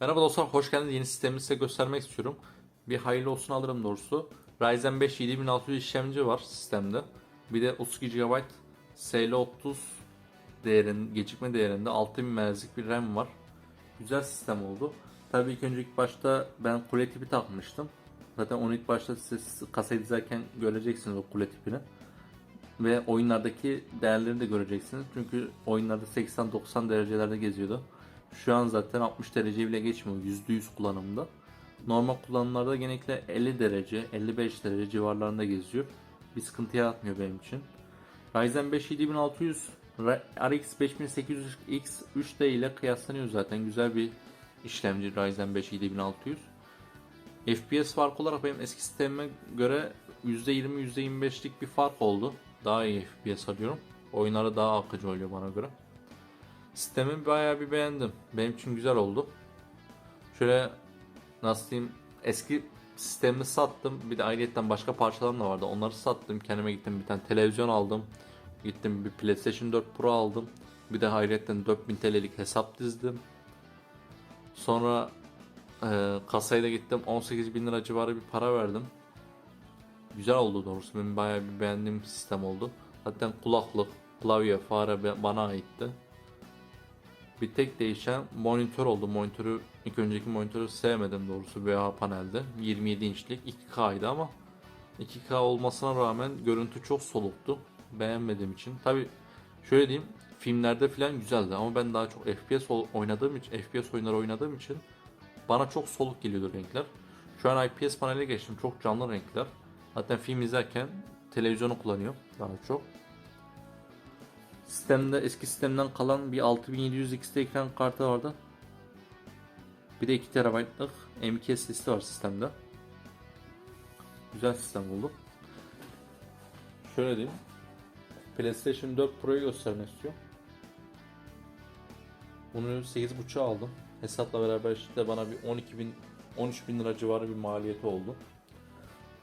Merhaba dostlar, hoş geldiniz. Yeni sistemimi size göstermek istiyorum. Bir hayırlı olsun alırım doğrusu. Ryzen 5 7600 işlemci var sistemde. Bir de 32 GB SL30 değerin, gecikme değerinde 6000 MHz'lik bir RAM var. Güzel sistem oldu. Tabii ilk önce ilk başta ben kule tipi takmıştım. Zaten onu ilk başta size kasayı dizerken göreceksiniz o kule tipini. Ve oyunlardaki değerlerini de göreceksiniz. Çünkü oyunlarda 80-90 derecelerde geziyordu. Şu an zaten 60 derece bile geçmiyor %100 kullanımda. Normal kullanımlarda genellikle 50 derece, 55 derece civarlarında geziyor. Bir sıkıntı yaratmıyor benim için. Ryzen 5 7600 RX 5800X 3D ile kıyaslanıyor zaten. Güzel bir işlemci Ryzen 5 7600. FPS fark olarak benim eski sistemime göre %20 %25'lik bir fark oldu. Daha iyi FPS alıyorum. Oyunları daha akıcı oluyor bana göre. Sistemi bayağı bir beğendim. Benim için güzel oldu. Şöyle nasıl diyeyim eski sistemimi sattım. Bir de ayrıyetten başka parçalarım da vardı. Onları sattım. Kendime gittim bir tane televizyon aldım. Gittim bir PlayStation 4 Pro aldım. Bir de ayrıyetten 4000 TL'lik hesap dizdim. Sonra e, kasaya da gittim 18 bin lira civarı bir para verdim. Güzel oldu doğrusu. Benim bayağı bir beğendiğim sistem oldu. Zaten kulaklık, klavye, fare bana aitti. Bir tek değişen monitör oldu. Monitörü ilk önceki monitörü sevmedim doğrusu VH panelde. 27 inçlik 2K'ydı ama 2K olmasına rağmen görüntü çok soluktu. Beğenmediğim için. Tabi şöyle diyeyim filmlerde falan güzeldi ama ben daha çok FPS oynadığım için FPS oyunları oynadığım için bana çok soluk geliyordu renkler. Şu an IPS panele geçtim. Çok canlı renkler. Zaten film izlerken televizyonu kullanıyorum daha çok. Sistemde eski sistemden kalan bir 6700 XT ekran kartı vardı. Bir de 2 TB'lık M2 SSD var sistemde. Güzel sistem oldu. Şöyle diyeyim. PlayStation 4 Pro'yu göstermek istiyorum. Bunu 8.5'a aldım. Hesapla beraber işte bana bir 12 bin 13 bin lira civarı bir maliyeti oldu.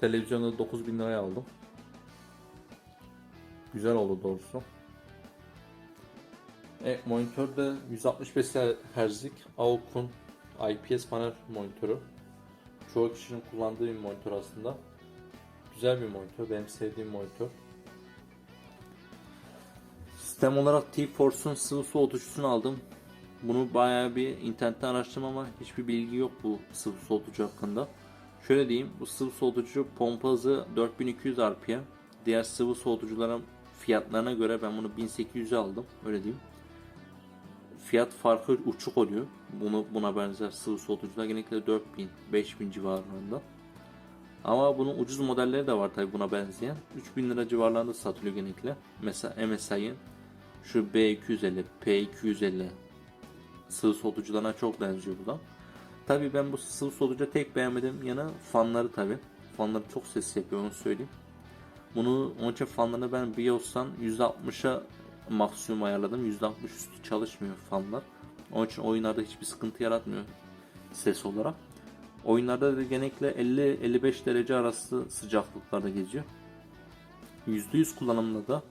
Televizyonu da 9 bin liraya aldım. Güzel oldu doğrusu. E, monitör de 165 Hz'lik Aukun IPS panel monitörü. Çoğu kişinin kullandığı bir monitör aslında. Güzel bir monitör. Benim sevdiğim monitör. Sistem olarak T-Force'un sıvı soğutucusunu aldım. Bunu bayağı bir internetten araştırdım ama hiçbir bilgi yok bu sıvı soğutucu hakkında. Şöyle diyeyim, bu sıvı soğutucu pompa hızı 4200 RPM. Diğer sıvı soğutucuların fiyatlarına göre ben bunu 1800'e aldım. Öyle diyeyim. Fiyat farkı uçuk oluyor. Bunu buna benzer sıvı soğutucular genellikle 4000, 5000 civarlarında. Ama bunun ucuz modelleri de var tabi buna benzeyen. 3000 lira civarlarında satılıyor genellikle. Mesela MSI'ın şu B250, P250 sıvı soğutucularına çok benziyor bu da. Tabi ben bu sıvı soğutucu tek beğenmediğim yanı fanları tabi. Fanları çok ses yapıyor onu söyleyeyim. Bunu onun için fanlarını ben BIOS'tan 160'a maksimum ayarladım. %60 üstü çalışmıyor fanlar. Onun için oyunlarda hiçbir sıkıntı yaratmıyor ses olarak. Oyunlarda da genellikle 50-55 derece arası sıcaklıklarda geziyor. %100 kullanımda da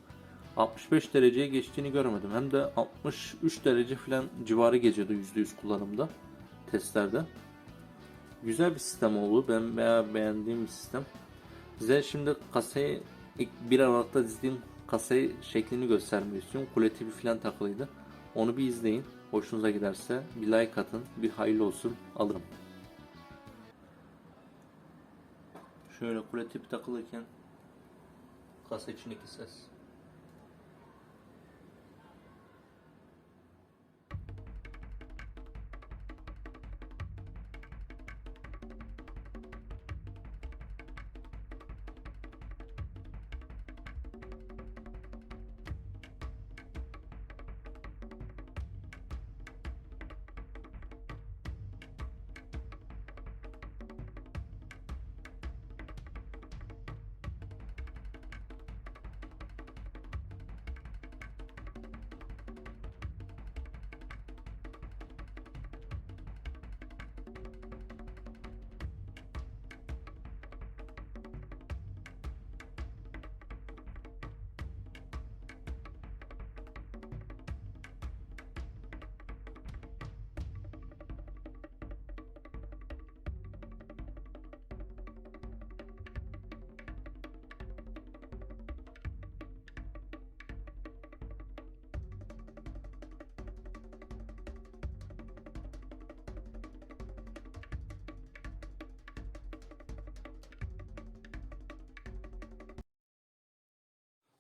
65 dereceye geçtiğini görmedim. Hem de 63 derece falan civarı geziyordu %100 kullanımda testlerde. Güzel bir sistem oldu. Ben bayağı beğendiğim bir sistem. Size şimdi kasayı ilk bir Aralık'ta dizdiğim kasayı şeklini göstermek istiyorum. Kule tipi falan takılıydı. Onu bir izleyin. Hoşunuza giderse bir like atın. Bir hayırlı olsun alırım. Şöyle kule tipi takılırken kasa içindeki ses.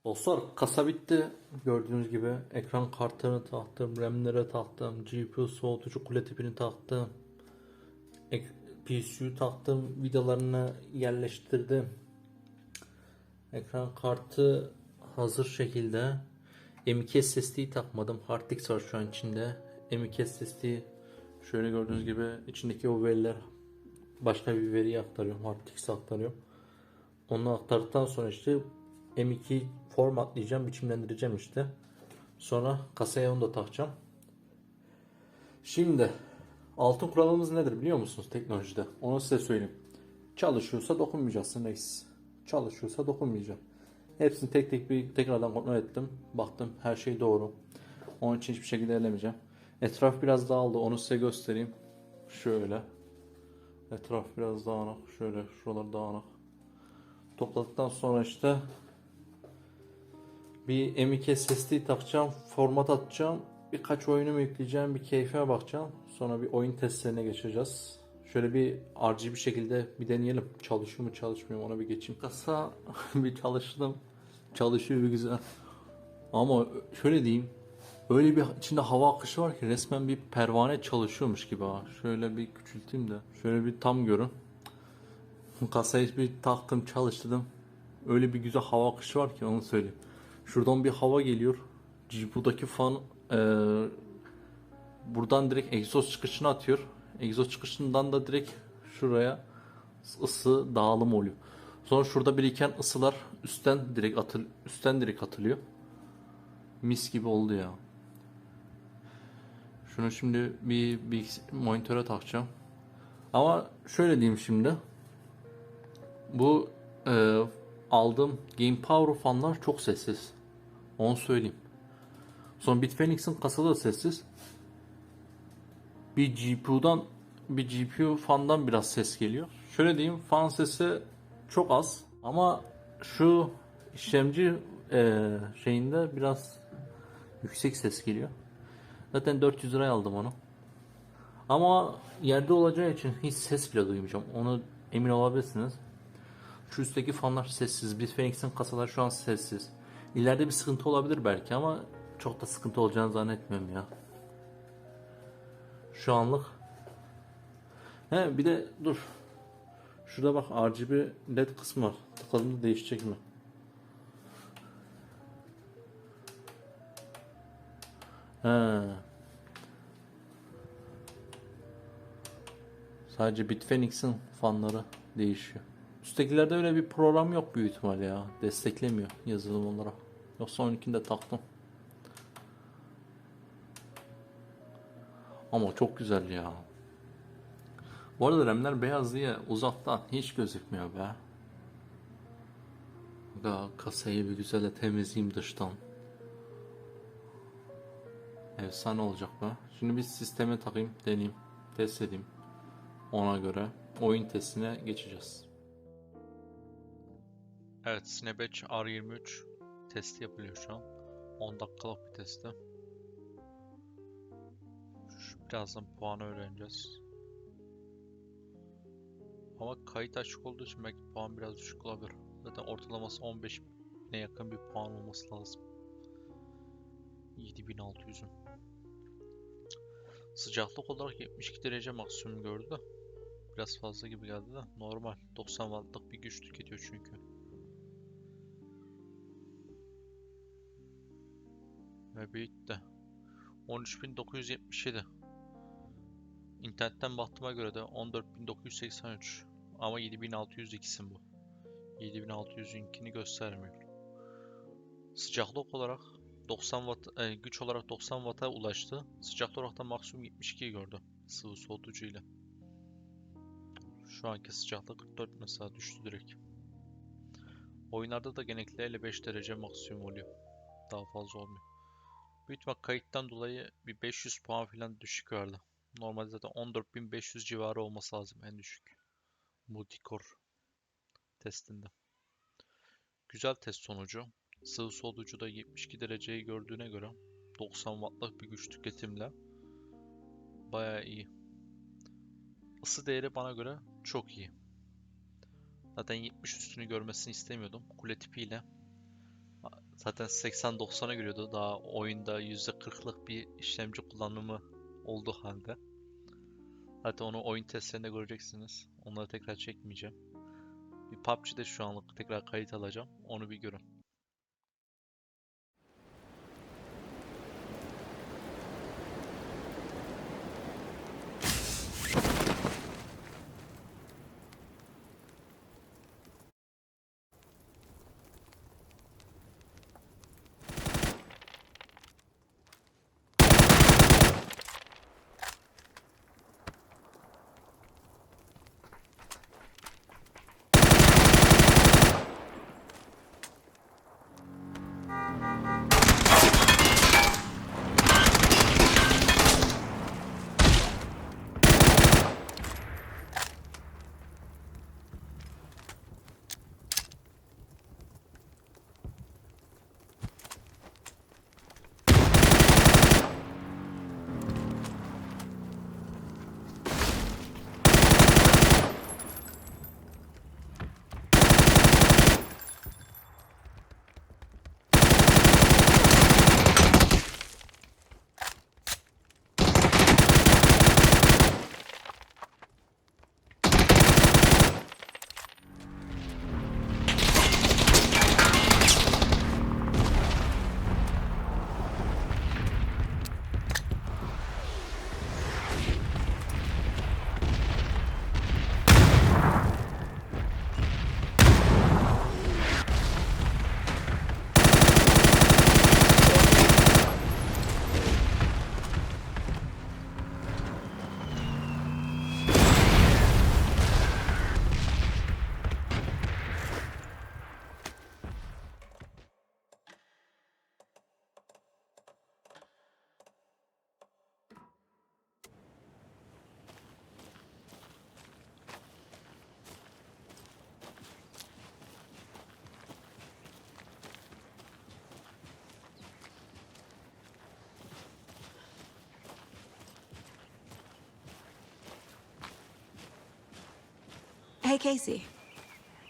Dostlar kasa bitti. Gördüğünüz gibi ekran kartını taktım, RAM'lere taktım, GPU soğutucu kule tipini taktım. PCU taktım, vidalarını yerleştirdim. Ekran kartı hazır şekilde. M2 SSD'yi takmadım. Hard var şu an içinde. M2 SSD şöyle gördüğünüz gibi içindeki o veriler başka bir veriye aktarıyorum. Hard disk'e aktarıyorum. Onu aktardıktan sonra işte M2 formatlayacağım, biçimlendireceğim işte. Sonra kasaya onu da takacağım. Şimdi altın kuralımız nedir biliyor musunuz teknolojide? Onu size söyleyeyim. Çalışıyorsa dokunmayacaksın reis. Çalışıyorsa dokunmayacaksın. Hepsini tek tek bir tekrardan kontrol ettim. Baktım her şey doğru. Onun için hiçbir şekilde elemeyeceğim. Etraf biraz dağıldı. Onu size göstereyim. Şöyle. Etraf biraz dağınık. Şöyle şuralar dağınık. Topladıktan sonra işte bir M2 SSD takacağım, format atacağım, birkaç oyunumu yükleyeceğim, bir keyfime bakacağım. Sonra bir oyun testlerine geçeceğiz. Şöyle bir RGB şekilde bir deneyelim. Çalışıyor mu çalışmıyor mu ona bir geçeyim. Kasa bir çalıştım. Çalışıyor bir güzel. Ama şöyle diyeyim. Öyle bir içinde hava akışı var ki resmen bir pervane çalışıyormuş gibi ha. Şöyle bir küçülteyim de. Şöyle bir tam görün. Kasayı bir taktım çalıştırdım. Öyle bir güzel hava akışı var ki onu söyleyeyim. Şuradan bir hava geliyor. GPU'daki fan eee, buradan direkt egzoz çıkışını atıyor. Egzoz çıkışından da direkt şuraya ısı dağılım oluyor. Sonra şurada biriken ısılar üstten direkt atıl üstten direkt atılıyor. Mis gibi oldu ya. Şunu şimdi bir, bir monitöre takacağım. Ama şöyle diyeyim şimdi. Bu e, aldığım Game Power fanlar çok sessiz. Onu söyleyeyim. Sonra Bitfenix'in kasası da sessiz. Bir GPU'dan bir GPU fandan biraz ses geliyor. Şöyle diyeyim fan sesi çok az ama şu işlemci e, şeyinde biraz yüksek ses geliyor. Zaten 400 liraya aldım onu. Ama yerde olacağı için hiç ses bile duymayacağım. Onu emin olabilirsiniz. Şu üstteki fanlar sessiz. Biz Phoenix'in kasaları şu an sessiz. İleride bir sıkıntı olabilir belki ama çok da sıkıntı olacağını zannetmiyorum ya. Şu anlık. He bir de dur. Şurada bak RGB led kısmı var. Tıkladığımda değişecek mi? He. Sadece Bitfenix'in fanları değişiyor. Üsttekilerde öyle bir program yok büyük ihtimal ya. Desteklemiyor yazılım olarak. Yoksa 12'de taktım. Ama çok güzel ya. Bu arada RAM'ler beyaz diye uzaktan hiç gözükmüyor be. Da kasayı bir güzel de temizleyeyim dıştan. Efsane olacak be. Şimdi bir sisteme takayım, deneyeyim, test edeyim. Ona göre oyun testine geçeceğiz. Evet, Cinebench R23 testi yapılıyor şu an. 10 dakikalık bir testi. Birazdan puanı öğreneceğiz. Ama kayıt açık olduğu için belki puan biraz düşük olabilir. Zaten ortalaması 15 ne yakın bir puan olması lazım. 7600'ün. Sıcaklık olarak 72 derece maksimum gördü de. Biraz fazla gibi geldi de. Normal. 90 wattlık bir güç tüketiyor çünkü. Ve bitti. 13977. İnternetten baktığıma göre de 14983. Ama 7602'sin bu. 7600'ünkini göstermiyor. Sıcaklık olarak 90 watt, e, güç olarak 90 watt'a ulaştı. Sıcaklık olarak da maksimum 72 gördü. Sıvı soğutucu ile. Şu anki sıcaklık 44 mesela düştü direkt. Oyunlarda da genellikle 55 derece maksimum oluyor. Daha fazla olmuyor. Büyük ihtimal kayıttan dolayı bir 500 puan falan düşük verdi. Normalde zaten 14500 civarı olması lazım en düşük. Multicore testinde. Güzel test sonucu. Sıvı soğutucuda 72 dereceyi gördüğüne göre 90 wattlık bir güç tüketimle bayağı iyi. Isı değeri bana göre çok iyi. Zaten 70 üstünü görmesini istemiyordum. Kule tipiyle Zaten 80-90'a giriyordu. Daha oyunda %40'lık bir işlemci kullanımı olduğu halde. Zaten onu oyun testlerinde göreceksiniz. Onları tekrar çekmeyeceğim. Bir PUBG'de şu anlık tekrar kayıt alacağım. Onu bir görün. Hey, Casey.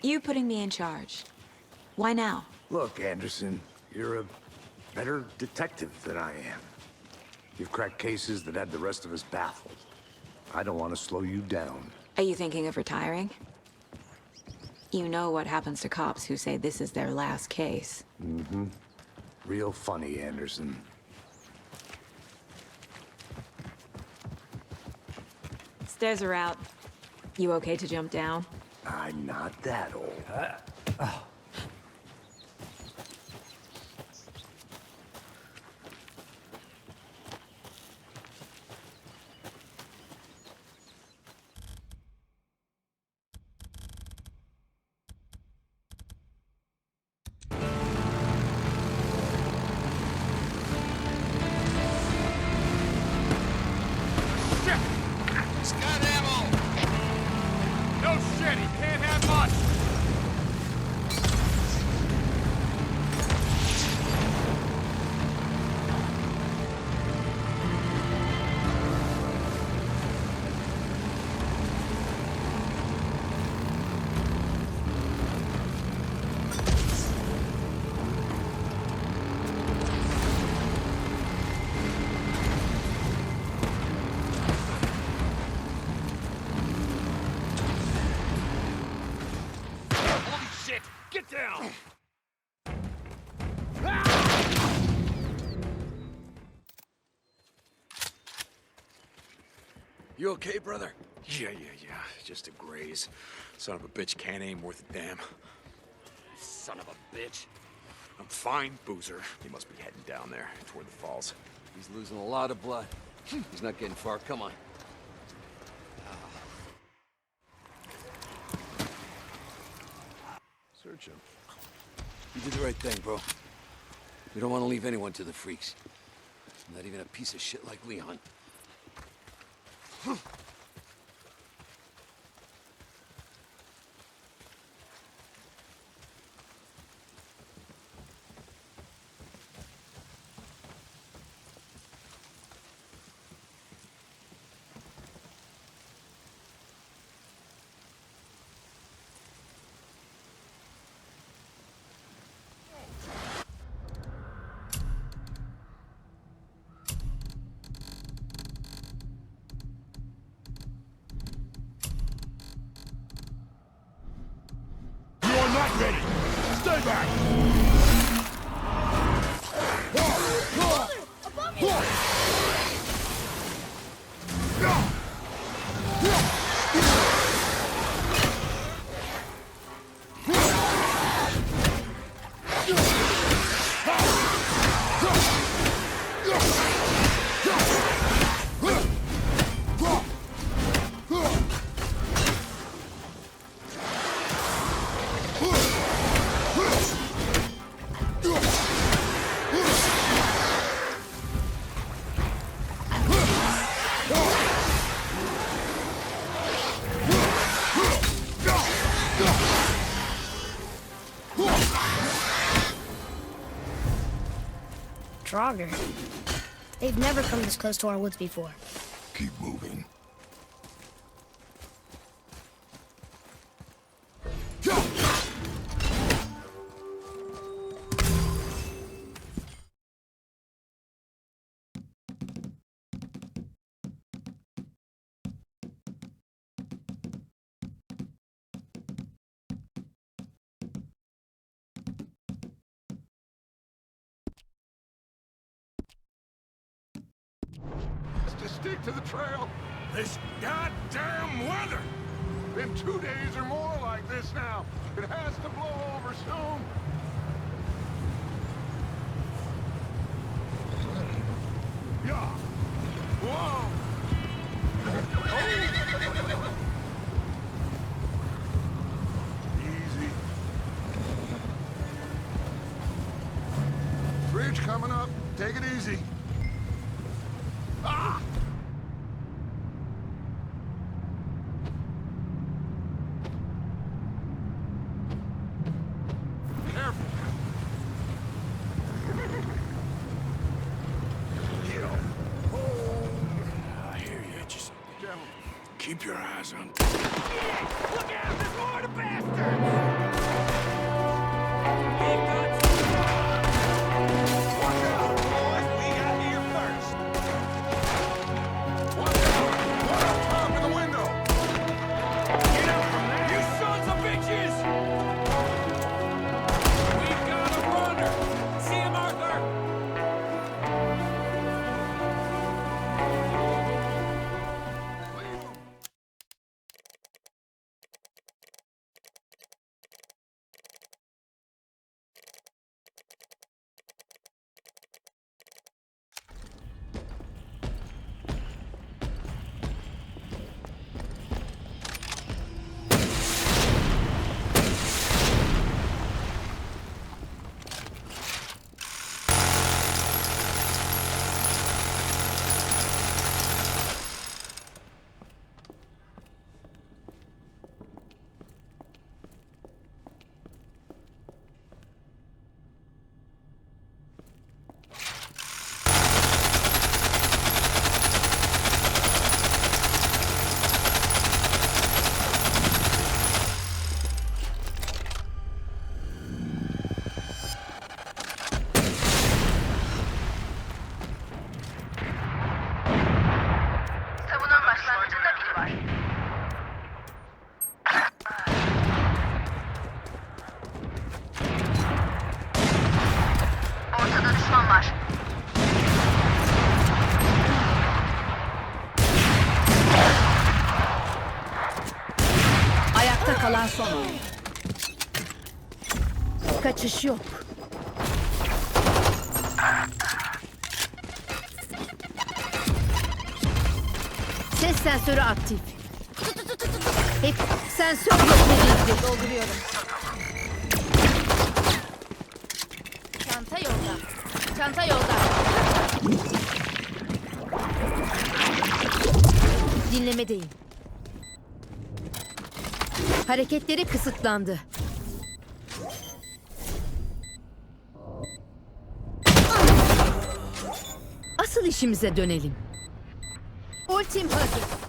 You putting me in charge. Why now? Look, Anderson, you're a better detective than I am. You've cracked cases that had the rest of us baffled. I don't want to slow you down. Are you thinking of retiring? You know what happens to cops who say this is their last case. Mm-hmm. Real funny, Anderson. Stairs are out. You okay to jump down? I'm not that old. He's You okay, brother? Yeah, yeah, yeah. Just a graze. Son of a bitch can't aim worth a damn. Son of a bitch. I'm fine, Boozer. He must be heading down there toward the falls. He's losing a lot of blood. Hmm, he's not getting far. Come on. Search him. You did the right thing, bro. We don't want to leave anyone to the freaks. Not even a piece of shit like Leon. Over! They've never come this close to our woods before. Keep moving. To stick to the trail. This goddamn weather! Been two days or more like this now. It has to blow over soon. Yeah. Whoa! Oh. Easy. Bridge coming up. Take it easy. Ah! Düşman var. Ayakta kalan son oyun. Kaçış yok. Ses sensörü aktif. Hep sensör yok edildi. Dolduruyorum. Çanta yolda. Dinlemedeyim. Hareketleri kısıtlandı. Asıl işimize dönelim. Ultim hazır.